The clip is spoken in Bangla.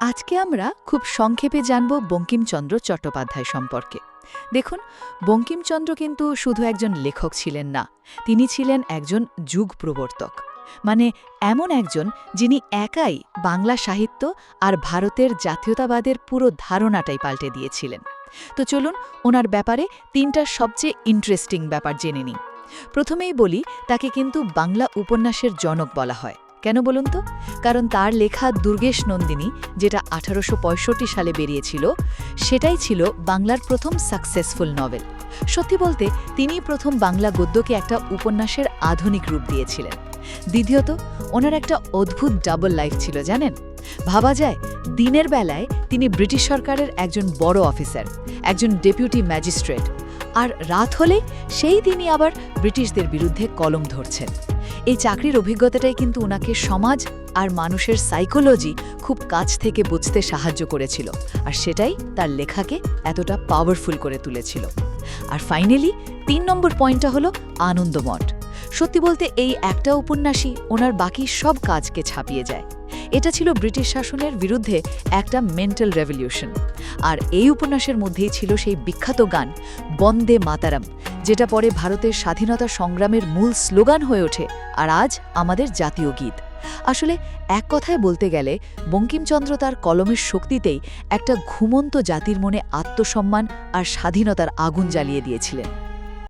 আজকে আমরা খুব সংক্ষেপে জানব বঙ্কিমচন্দ্র চট্টোপাধ্যায় সম্পর্কে। দেখুন, বঙ্কিমচন্দ্র কিন্তু শুধু একজন লেখক ছিলেন না, তিনি ছিলেন একজন যুগ প্রবর্তক। মানে এমন একজন যিনি একাই বাংলা সাহিত্য আর ভারতের জাতীয়তাবাদের পুরো ধারণাটাই পাল্টে দিয়েছিলেন। তো চলুন, ওনার ব্যাপারে তিনটা সবচেয়ে ইন্টারেস্টিং ব্যাপার জেনে নিই। প্রথমেই বলি, তাকে কিন্তু বাংলা উপন্যাসের জনক বলা হয়। কেন বলুন তো? কারণ তার লেখা দুর্গেশ নন্দিনী, যেটা আঠারোশো পঁয়ষট্টি সালে বেরিয়েছিল, সেটাই ছিল বাংলার প্রথম সাকসেসফুল নভেল সত্যি বলতে তিনিই প্রথম বাংলা গদ্যকে একটা উপন্যাসের আধুনিক রূপ দিয়েছিলেন। দ্বিতীয়ত, ওনার একটা অদ্ভুত ডাবল লাইফ ছিল, জানেন? ভাবা যায়, দিনের বেলায় তিনি ব্রিটিশ সরকারের একজন বড় অফিসার, একজন ডেপুটি ম্যাজিস্ট্রেট আর রাত হলে সেই তিনি আবার ব্রিটিশদের বিরুদ্ধে কলম ধরছেন। এই চাকরির অভিজ্ঞতাটাই কিন্তু ওনাকে সমাজ আর মানুষের সাইকোলজি খুব কাছ থেকে বুঝতে সাহায্য করেছিল। আর সেটাই তার লেখাকে এতটা পাওয়ারফুল করে তুলেছিল। আর ফাইনালি তিন নম্বর পয়েন্টটা হলো আনন্দমঠ। সত্যি বলতে এই একটা উপন্যাসই ওনার বাকি সব কাজকে ছাপিয়ে যায়। এটা ছিল ব্রিটিশ শাসনের বিরুদ্ধে একটা মেন্টাল রেভলিউশন আর এই উপন্যাসের মধ্যেই ছিল সেই বিখ্যাত গান, বন্দে মাতারাম যেটা পরে ভারতের স্বাধীনতা সংগ্রামের মূল স্লোগান হয়ে ওঠে, আর আজ আমাদের জাতীয় গীত। আসলে এক কথায় বলতে গেলে, বঙ্কিমচন্দ্র তার কলমের শক্তিতেই একটা ঘুমন্ত জাতির মনে আত্মসম্মান আর স্বাধীনতার আগুন জ্বালিয়ে দিয়েছিলেন।